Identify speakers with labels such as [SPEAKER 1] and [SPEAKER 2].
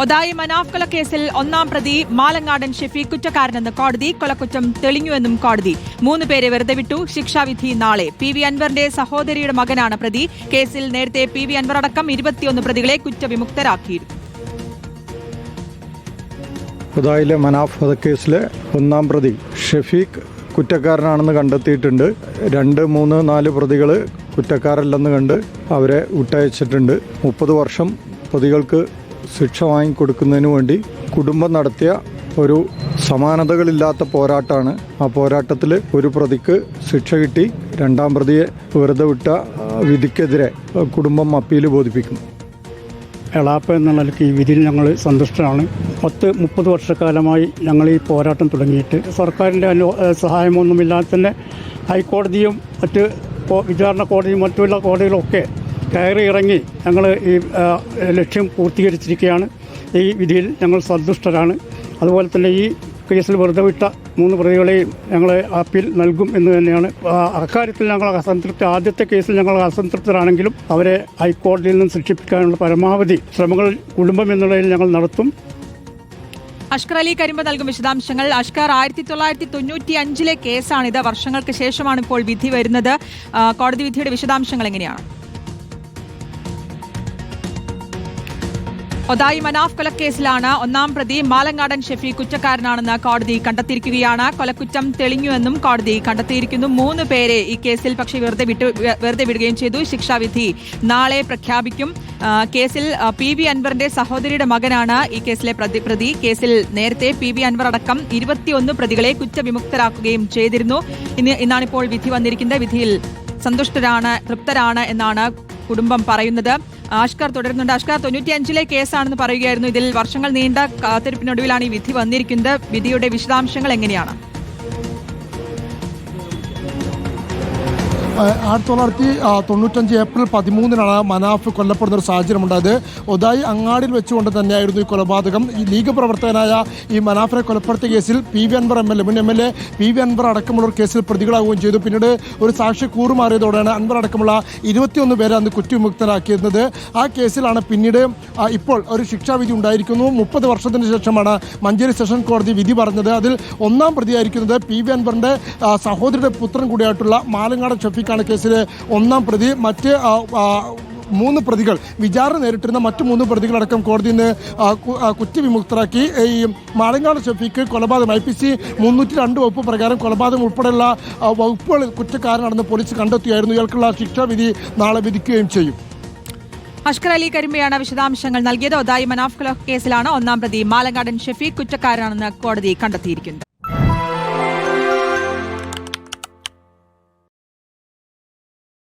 [SPEAKER 1] ഒതായി മനാഫ് കേസിൽ ഒന്നാം പ്രതി മാലങ്ങാടൻ ഷെഫി കുറ്റക്കാരനെന്ന് കോടതി കൊലക്കുറ്റം തെളിഞ്ഞുവെന്നും കോടതി. മൂന്ന് പേരെ വെറുതെ വിട്ടു. ശിക്ഷാവിധി നാളെ. പി വി അൻവറിന്റെ സഹോദരിയുടെ മകനാണ് പ്രതി. കേസിൽ നേരത്തെ പി വി അൻവർ അടക്കം ഇരുപത്തിയൊന്ന് പ്രതികളെ കുറ്റവിമുക്തരാക്കിയിരുന്നു.
[SPEAKER 2] ഒതായിലെ മനാഫ് വധക്കേസിലെ ഒന്നാം പ്രതി ഷെഫീഖ് കുറ്റക്കാരനാണെന്ന് കണ്ടെത്തിയിട്ടുണ്ട്. രണ്ട് മൂന്ന് നാല് പ്രതികൾ കുറ്റക്കാരല്ലെന്ന് കണ്ട് അവരെ വിട്ടയച്ചിട്ടുണ്ട്. മുപ്പത് വർഷം പ്രതികൾക്ക് ശിക്ഷ വാങ്ങിക്കൊടുക്കുന്നതിന് വേണ്ടി കുടുംബം നടത്തിയ ഒരു സമാനതകളില്ലാത്ത പോരാട്ടമാണ് ആ പോരാട്ടത്തിൽ ഒരു പ്രതിക്ക് ശിക്ഷ കിട്ടി രണ്ടാം പ്രതിയെ വെറുതെ വിട്ട വിധിക്കെതിരെ കുടുംബം അപ്പീൽ ബോധിപ്പിക്കും.
[SPEAKER 3] എളാപ്പ എന്ന നിലയ്ക്ക് ഈ വിധിയിൽ ഞങ്ങൾ സന്തുഷ്ടരാണ്. പത്ത് മുപ്പത് വർഷക്കാലമായി ഞങ്ങൾ ഈ പോരാട്ടം തുടങ്ങിയിട്ട്. സർക്കാരിന്റെ അനു സഹായമൊന്നുമില്ലാതെ തന്നെ ഹൈക്കോടതിയും മറ്റ് വിചാരണ കോടതിയും മറ്റുള്ള കോടതികളൊക്കെ കയറി ഇറങ്ങി ഞങ്ങൾ ഈ ലക്ഷ്യം പൂർത്തീകരിച്ചിരിക്കുകയാണ്. ഈ വിധിയിൽ ഞങ്ങൾ സന്തുഷ്ടരാണ്. അതുപോലെ തന്നെ ഈ കേസിൽ വെറുതെ വിട്ട മൂന്ന് പ്രതികളെയും ഞങ്ങൾ അപ്പീൽ നൽകും എന്ന് തന്നെയാണ്. അക്കാര്യത്തിൽ ഞങ്ങൾ അസംതൃപ്തി ആദ്യത്തെ കേസിൽ ഞങ്ങൾ അസംതൃപ്തരാണെങ്കിലും അവരെ ഹൈക്കോടതിയിൽ നിന്ന് ശിക്ഷിപ്പിക്കാനുള്ള പരമാവധി ശ്രമങ്ങൾ കുടുംബം എന്നുള്ളതിൽ ഞങ്ങൾ നടത്തും.
[SPEAKER 1] അഷ്കർ അലി കരിമ്പ നൽകും വിശദാംശങ്ങൾ. അഷ്കർ ആയിരത്തി തൊള്ളായിരത്തി തൊണ്ണൂറ്റി അഞ്ചിലെ കേസാണിത്. വർഷങ്ങൾക്ക് ശേഷമാണ് ഇപ്പോൾ വിധി വരുന്നത്. കോടതി വിധിയുടെ വിശദാംശങ്ങൾ എങ്ങനെയാണ്? ഒതായി മനാഫ് കൊലക്കേസിലാണ് ഒന്നാം പ്രതി മാലങ്ങാടൻ ഷെഫി കുറ്റക്കാരനാണെന്ന് കോടതി കണ്ടെത്തിയിരിക്കുകയാണ്. കൊലക്കുറ്റം തെളിഞ്ഞുവെന്നും കോടതി കണ്ടെത്തിയിരിക്കുന്നു. മൂന്ന് പേരെ ഈ കേസിൽ പക്ഷെ വെറുതെ വിട്ടു വെറുതെ വിടുകയും ചെയ്തു. ശിക്ഷാവിധി നാളെ പ്രഖ്യാപിക്കും. കേസിൽ പി വി അൻവറിന്റെ സഹോദരിയുടെ മകനാണ് ഈ കേസിലെ പ്രതി. കേസിൽ നേരത്തെ പി വി അൻവർ അടക്കം ഇരുപത്തിയൊന്ന് പ്രതികളെ കുറ്റവിമുക്തരാക്കുകയും ചെയ്തിരുന്നു. ഇന്ന് ഇന്നാണിപ്പോൾ വിധി വന്നിരിക്കുന്നത്. വിധിയിൽ സന്തുഷ്ടരാണ് തൃപ്തരാണ് എന്നാണ് കുടുംബം പറയുന്നത്. ആഷ്കർ തുടരുന്നുണ്ട്. ആഷ്കർ തൊണ്ണൂറ്റിയഞ്ചിലെ കേസാണെന്ന് പറയുകയായിരുന്നു. ഇതിൽ വർഷങ്ങൾ നീണ്ട കാത്തിരിപ്പിനൊടുവിലാണ് ഈ വിധി വന്നിരിക്കുന്നത്. വിധിയുടെ വിശദാംശങ്ങൾ എങ്ങനെയാണ്?
[SPEAKER 4] ആയിരത്തി തൊള്ളായിരത്തി തൊണ്ണൂറ്റഞ്ച് ഏപ്രിൽ പതിമൂന്നിനാണ് മനാഫ് കൊല്ലപ്പെടുന്ന ഒരു സാഹചര്യം ഉണ്ടായത് ഒതായി അങ്ങാടിൽ വെച്ചുകൊണ്ട് തന്നെയായിരുന്നു ഈ കൊലപാതകം. ഈ ലീഗ് പ്രവർത്തകനായ ഈ മനാഫിനെ കൊലപ്പെടുത്തിയ കേസിൽ P V Anvar M L A മുൻ M L A P V Anvar അടക്കമുള്ള ഒരു കേസിൽ പ്രതികളാവുകയും ചെയ്തു. പിന്നീട് ഒരു സാക്ഷി കൂറുമാറിയതോടെയാണ് അൻവർ അടക്കമുള്ള ഇരുപത്തിയൊന്ന് പേരെ അന്ന് കുറ്റവിമുക്തരാക്കിയിരുന്നത് ആ കേസിലാണ് പിന്നീട് ഇപ്പോൾ ഒരു ശിക്ഷാവിധി ഉണ്ടായിരിക്കുന്നു. മുപ്പത് വർഷത്തിന് ശേഷമാണ് മഞ്ചേരി സെഷൻ കോടതി വിധി പറഞ്ഞത്. അതിൽ ഒന്നാം പ്രതിയായിരിക്കുന്നത് പി വി അൻവറിന്റെ സഹോദരിയുടെ പുത്രൻ കൂടിയായിട്ടുള്ള മാലങ്ങാട് ഷഫീഖാണ് കേസിലെ ഒന്നാം പ്രതി. മറ്റ് മൂന്ന് പ്രതികൾ വിചാരണ നേരിട്ടിരുന്ന മറ്റു മൂന്ന് പ്രതികളടക്കം കോടതിയിൽ നിന്ന് ആ, കു- ആ, കുറ്റവിമുക്തരാക്കി. ഈ മാലങ്ങാട് ഷഫീഖ് കൊലപാതകം ഐ പി സി മുന്നൂറ്റി രണ്ട് വകുപ്പ് പ്രകാരം കൊലപാതകം ഉൾപ്പെടെയുള്ള വകുപ്പുകൾ കുറ്റക്കാരനാണെന്ന് പോലീസ് കണ്ടെത്തിയായിരുന്നു. ഇയാൾക്കുള്ള ശിക്ഷാവിധി നാളെ വിധിക്കുകയും ചെയ്യും.
[SPEAKER 1] അഷ്കർ അലി കരിമ്പയാണ് വിശദാംശങ്ങൾ നൽകിയത്. ഒതായി മനാഫ് കൊലക്കേസിലാണ് ഒന്നാം പ്രതി മാലങ്ങാടൻ ഷെഫീഖ് കുറ്റക്കാരനാണെന്ന് കോടതി കണ്ടെത്തിയിരിക്കുന്നത്.